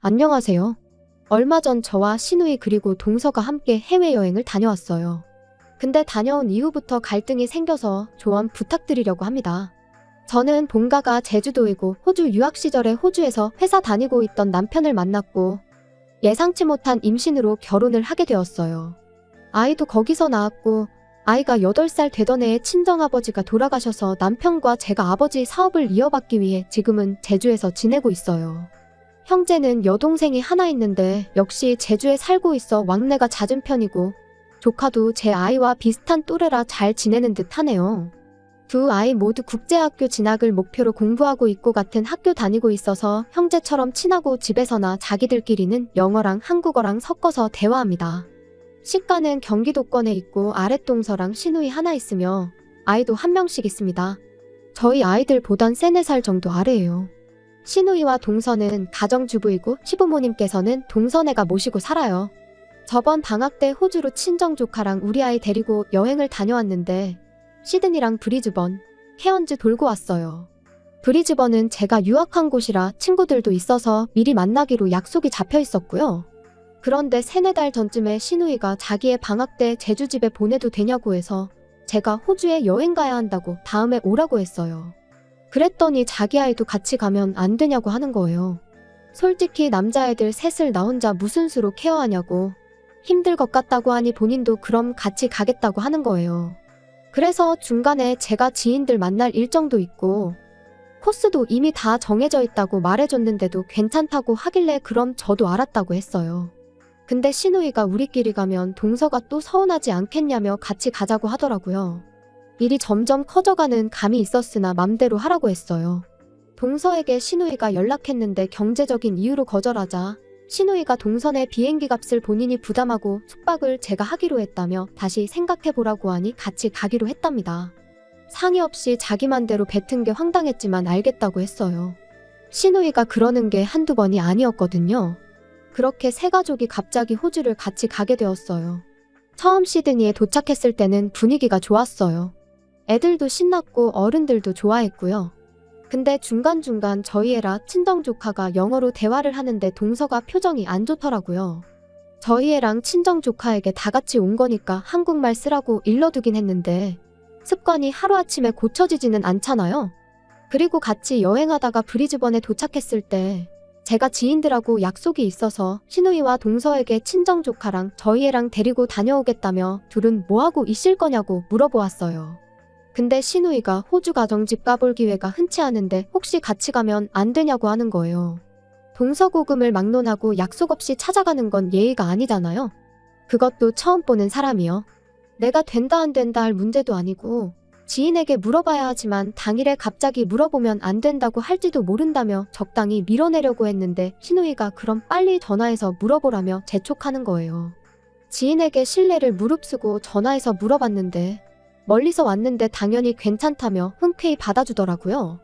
안녕하세요. 얼마 전 저와 신우이 그리고 동서가 함께 해외여행을 다녀왔어요. 근데 다녀온 이후부터 갈등이 생겨서 조언 부탁드리려고 합니다. 저는 본가가 제주도이고 호주 유학 시절에 호주에서 회사 다니고 있던 남편을 만났고 예상치 못한 임신으로 결혼을 하게 되었어요. 아이도 거기서 낳았고 아이가 8살 되던 해에 친정아버지가 돌아가셔서 남편과 제가 아버지 사업을 이어받기 위해 지금은 제주에서 지내고 있어요. 형제는 여동생이 하나 있는데 역시 제주에 살고 있어 왕래가 잦은 편이고 조카도 제 아이와 비슷한 또래라 잘 지내는 듯 하네요. 두 아이 모두 국제학교 진학을 목표로 공부하고 있고 같은 학교 다니고 있어서 형제처럼 친하고 집에서나 자기들끼리는 영어랑 한국어랑 섞어서 대화합니다. 시가는 경기도권에 있고 아랫동서랑 시누이 하나 있으며 아이도 한 명씩 있습니다. 저희 아이들보단 3, 4살 정도 아래예요. 시누이와 동서는 가정주부이고 시부모님께서는 동서네가 모시고 살아요. 저번 방학 때 호주로 친정 조카랑 우리 아이 데리고 여행을 다녀왔는데 시드니랑 브리즈번, 케언즈 돌고 왔어요. 브리즈번은 제가 유학한 곳이라 친구들도 있어서 미리 만나기로 약속이 잡혀 있었고요. 그런데 세네 달 전쯤에 시누이가 자기의 방학 때 제주집에 보내도 되냐고 해서 제가 호주에 여행 가야 한다고 다음에 오라고 했어요. 그랬더니 자기 아이도 같이 가면 안 되냐고 하는 거예요. 솔직히 남자애들 셋을 나 혼자 무슨 수로 케어하냐고 힘들 것 같다고 하니 본인도 그럼 같이 가겠다고 하는 거예요. 그래서 중간에 제가 지인들 만날 일정도 있고 코스도 이미 다 정해져 있다고 말해줬는데도 괜찮다고 하길래 그럼 저도 알았다고 했어요. 근데 신우이가 우리끼리 가면 동서가 또 서운하지 않겠냐며 같이 가자고 하더라고요. 일이 점점 커져가는 감이 있었으나 맘대로 하라고 했어요. 동서에게 신우이가 연락했는데 경제적인 이유로 거절하자 신우이가 동선의 비행기 값을 본인이 부담하고 숙박을 제가 하기로 했다며 다시 생각해보라고 하니 같이 가기로 했답니다. 상의 없이 자기 맘대로 뱉은 게 황당했지만 알겠다고 했어요. 신우이가 그러는 게 한두 번이 아니었거든요. 그렇게 세 가족이 갑자기 호주를 같이 가게 되었어요. 처음 시드니에 도착했을 때는 분위기가 좋았어요. 애들도 신났고 어른들도 좋아했고요. 근데 중간중간 저희 애라 친정 조카가 영어로 대화를 하는데 동서가 표정이 안 좋더라고요. 저희 애랑 친정 조카에게 다 같이 온 거니까 한국말 쓰라고 일러두긴 했는데 습관이 하루아침에 고쳐지지는 않잖아요. 그리고 같이 여행하다가 브리즈번에 도착했을 때 제가 지인들하고 약속이 있어서 신우이와 동서에게 친정 조카랑 저희 애랑 데리고 다녀오겠다며 둘은 뭐하고 있을 거냐고 물어보았어요. 근데 신우이가 호주 가정집 까볼 기회가 흔치 않은데 혹시 같이 가면 안 되냐고 하는 거예요. 동서고금을 막론하고 약속 없이 찾아가는 건 예의가 아니잖아요. 그것도 처음 보는 사람이요. 내가 된다 안 된다 할 문제도 아니고 지인에게 물어봐야 하지만 당일에 갑자기 물어보면 안 된다고 할지도 모른다며 적당히 밀어내려고 했는데 신우이가 그럼 빨리 전화해서 물어보라며 재촉하는 거예요. 지인에게 신뢰를 무릅쓰고 전화해서 물어봤는데 멀리서 왔는데 당연히 괜찮다며 흔쾌히 받아주더라고요.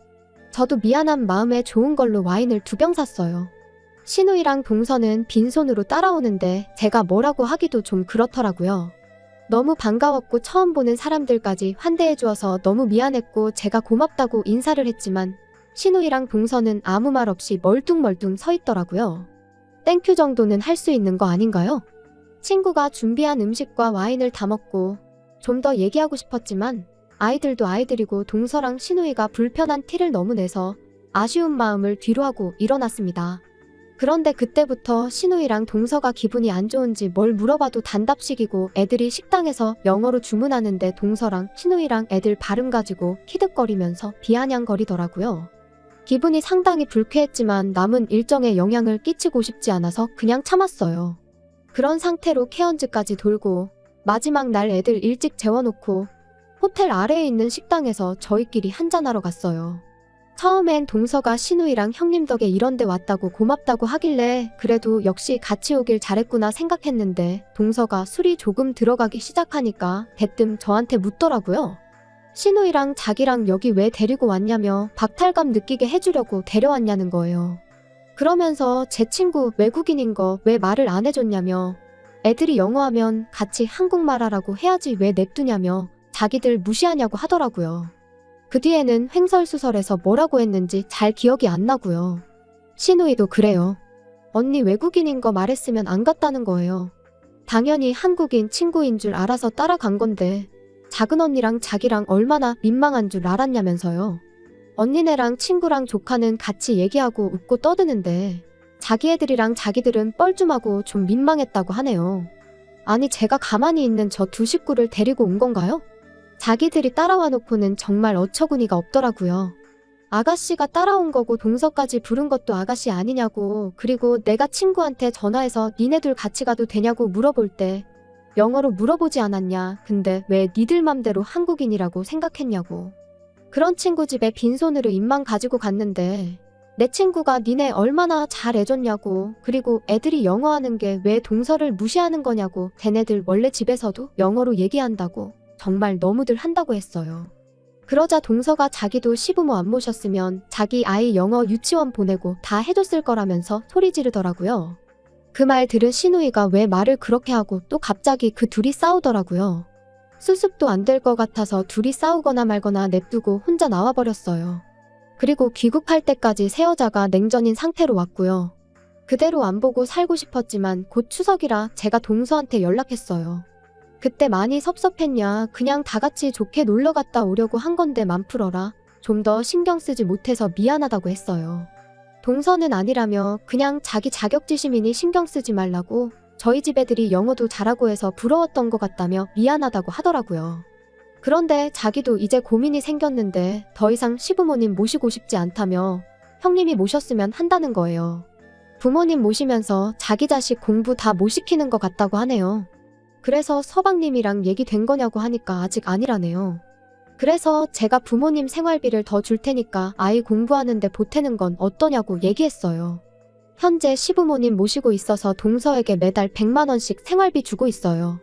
저도 미안한 마음에 좋은 걸로 와인을 두 병 샀어요. 신우이랑 동서는 빈손으로 따라오는데 제가 뭐라고 하기도 좀 그렇더라고요. 너무 반가웠고 처음 보는 사람들까지 환대해 주어서 너무 미안했고 제가 고맙다고 인사를 했지만 신우이랑 동서는 아무 말 없이 멀뚱멀뚱 서 있더라고요. 땡큐 정도는 할 수 있는 거 아닌가요? 친구가 준비한 음식과 와인을 다 먹고 좀 더 얘기하고 싶었지만 아이들도 아이들이고 동서랑 신우이가 불편한 티를 너무 내서 아쉬운 마음을 뒤로하고 일어났습니다. 그런데 그때부터 신우이랑 동서가 기분이 안 좋은지 뭘 물어봐도 단답식이고 애들이 식당에서 영어로 주문하는데 동서랑 신우이랑 애들 발음 가지고 키득거리면서 비아냥거리더라고요. 기분이 상당히 불쾌했지만 남은 일정에 영향을 끼치고 싶지 않아서 그냥 참았어요. 그런 상태로 케언즈까지 돌고 마지막 날 애들 일찍 재워놓고 호텔 아래에 있는 식당에서 저희끼리 한잔하러 갔어요. 처음엔 동서가 신우이랑 형님 덕에 이런 데 왔다고 고맙다고 하길래 그래도 역시 같이 오길 잘했구나 생각했는데 동서가 술이 조금 들어가기 시작하니까 대뜸 저한테 묻더라고요. 신우이랑 자기랑 여기 왜 데리고 왔냐며 박탈감 느끼게 해주려고 데려왔냐는 거예요. 그러면서 제 친구 외국인인 거 왜 말을 안 해줬냐며 애들이 영어하면 같이 한국말 하라고 해야지 왜 냅두냐며 자기들 무시하냐고 하더라고요. 그 뒤에는 횡설수설해서 뭐라고 했는지 잘 기억이 안 나고요. 신우이도 그래요. 언니 외국인인 거 말했으면 안 갔다는 거예요. 당연히 한국인 친구인 줄 알아서 따라간 건데 작은 언니랑 자기랑 얼마나 민망한 줄 알았냐면서요. 언니네랑 친구랑 조카는 같이 얘기하고 웃고 떠드는데 자기 애들이랑 자기들은 뻘쭘하고 좀 민망했다고 하네요. 아니 제가 가만히 있는 저 두 식구를 데리고 온 건가요? 자기들이 따라와 놓고는 정말 어처구니가 없더라고요. 아가씨가 따라온 거고 동서까지 부른 것도 아가씨 아니냐고 그리고 내가 친구한테 전화해서 니네들 같이 가도 되냐고 물어볼 때 영어로 물어보지 않았냐 근데 왜 니들 맘대로 한국인이라고 생각했냐고 그런 친구 집에 빈손으로 입만 가지고 갔는데 내 친구가 니네 얼마나 잘 해줬냐고 그리고 애들이 영어 하는 게 왜 동서를 무시하는 거냐고 걔네들 원래 집에서도 영어로 얘기한다고 정말 너무들 한다고 했어요. 그러자 동서가 자기도 시부모 안 모셨으면 자기 아이 영어 유치원 보내고 다 해줬을 거라면서 소리 지르더라고요. 그 말 들은 신우이가 왜 말을 그렇게 하고 또 갑자기 그 둘이 싸우더라고요. 수습도 안 될 것 같아서 둘이 싸우거나 말거나 냅두고 혼자 나와버렸어요. 그리고 귀국할 때까지 새 여자가 냉전인 상태로 왔고요. 그대로 안 보고 살고 싶었지만 곧 추석이라 제가 동서한테 연락했어요. 그때 많이 섭섭했냐, 그냥 다 같이 좋게 놀러 갔다 오려고 한 건데 맘 풀어라. 좀 더 신경 쓰지 못해서 미안하다고 했어요. 동서는 아니라며 그냥 자기 자격지심이니 신경 쓰지 말라고 저희 집 애들이 영어도 잘하고 해서 부러웠던 것 같다며 미안하다고 하더라고요. 그런데 자기도 이제 고민이 생겼는데 더 이상 시부모님 모시고 싶지 않다며 형님이 모셨으면 한다는 거예요. 부모님 모시면서 자기 자식 공부 다 못 시키는 것 같다고 하네요. 그래서 서방님이랑 얘기된 거냐고 하니까 아직 아니라네요. 그래서 제가 부모님 생활비를 더 줄 테니까 아이 공부하는데 보태는 건 어떠냐고 얘기했어요. 현재 시부모님 모시고 있어서 동서에게 매달 100만원씩 생활비 주고 있어요.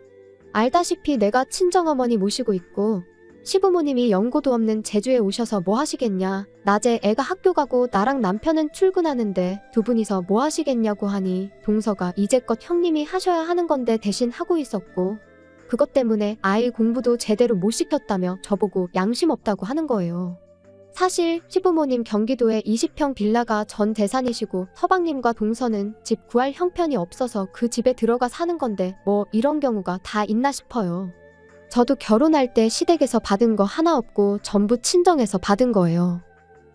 알다시피 내가 친정어머니 모시고 있고 시부모님이 연고도 없는 제주에 오셔서 뭐 하시겠냐. 낮에 애가 학교 가고 나랑 남편은 출근하는데 두 분이서 뭐 하시겠냐고 하니 동서가 이제껏 형님이 하셔야 하는 건데 대신 하고 있었고 그것 때문에 아이 공부도 제대로 못 시켰다며 저보고 양심 없다고 하는 거예요. 사실 시부모님 경기도에 20평 빌라가 전 재산이시고 서방님과 동서는 집 구할 형편이 없어서 그 집에 들어가 사는 건데 뭐 이런 경우가 다 있나 싶어요. 저도 결혼할 때 시댁에서 받은 거 하나 없고 전부 친정에서 받은 거예요.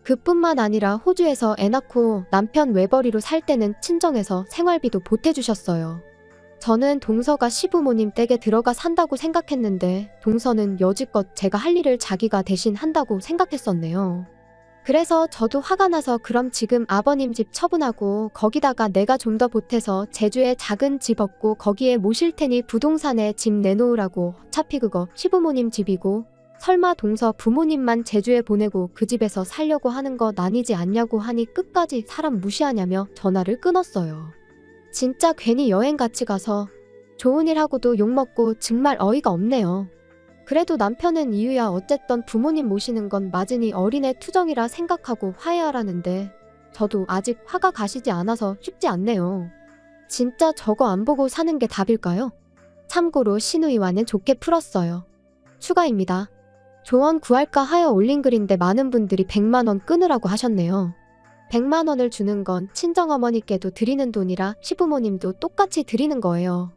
그뿐만 아니라 호주에서 애 낳고 남편 외벌이로 살 때는 친정에서 생활비도 보태주셨어요. 저는 동서가 시부모님 댁에 들어가 산다고 생각했는데 동서는 여지껏 제가 할 일을 자기가 대신 한다고 생각했었네요. 그래서 저도 화가 나서 그럼 지금 아버님 집 처분하고 거기다가 내가 좀 더 보태서 제주에 작은 집 얻고 거기에 모실 테니 부동산에 집 내놓으라고 어차피 그거 시부모님 집이고 설마 동서 부모님만 제주에 보내고 그 집에서 살려고 하는 것 아니지 않냐고 하니 끝까지 사람 무시하냐며 전화를 끊었어요. 진짜 괜히 여행 같이 가서 좋은 일 하고도 욕먹고 정말 어이가 없네요. 그래도 남편은 이유야 어쨌든 부모님 모시는 건 맞으니 어린애 투정이라 생각하고 화해하라는데 저도 아직 화가 가시지 않아서 쉽지 않네요. 진짜 저거 안 보고 사는 게 답일까요? 참고로 신우이와는 좋게 풀었어요. 추가입니다. 조언 구할까 하여 올린 글인데 많은 분들이 100만원 끊으라고 하셨네요. 100만 원을 주는 건 친정어머니께도 드리는 돈이라 시부모님도 똑같이 드리는 거예요.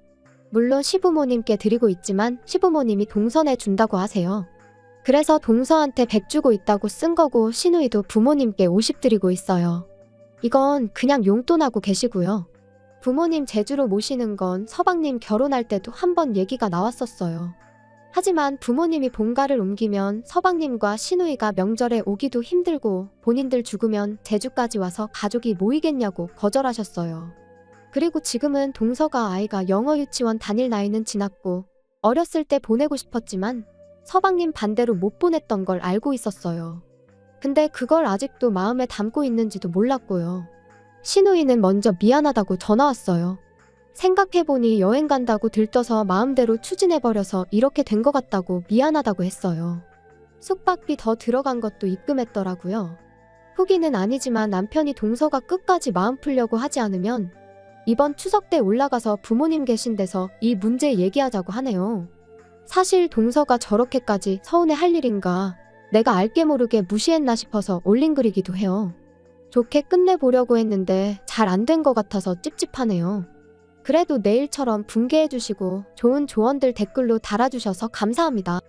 물론 시부모님께 드리고 있지만 시부모님이 동선해 준다고 하세요. 그래서 동서한테 100 주고 있다고 쓴 거고 신우이도 부모님께 50 드리고 있어요. 이건 그냥 용돈하고 계시고요. 부모님 제주로 모시는 건 서방님 결혼할 때도 한 번 얘기가 나왔었어요. 하지만 부모님이 본가를 옮기면 서방님과 신우이가 명절에 오기도 힘들고 본인들 죽으면 제주까지 와서 가족이 모이겠냐고 거절하셨어요. 그리고 지금은 동서가 아이가 영어 유치원 다닐 나이는 지났고 어렸을 때 보내고 싶었지만 서방님 반대로 못 보냈던 걸 알고 있었어요. 근데 그걸 아직도 마음에 담고 있는지도 몰랐고요. 신우이는 먼저 미안하다고 전화 왔어요. 생각해보니 여행 간다고 들떠서 마음대로 추진해버려서 이렇게 된 것 같다고 미안하다고 했어요. 숙박비 더 들어간 것도 입금했더라고요. 후기는 아니지만 남편이 동서가 끝까지 마음 풀려고 하지 않으면 이번 추석 때 올라가서 부모님 계신 데서 이 문제 얘기하자고 하네요. 사실 동서가 저렇게까지 서운해 할 일인가 내가 알게 모르게 무시했나 싶어서 올린 글이기도 해요. 좋게 끝내보려고 했는데 잘 안 된 것 같아서 찝찝하네요. 그래도 내일처럼 붕괴해주시고 좋은 조언들 댓글로 달아주셔서 감사합니다.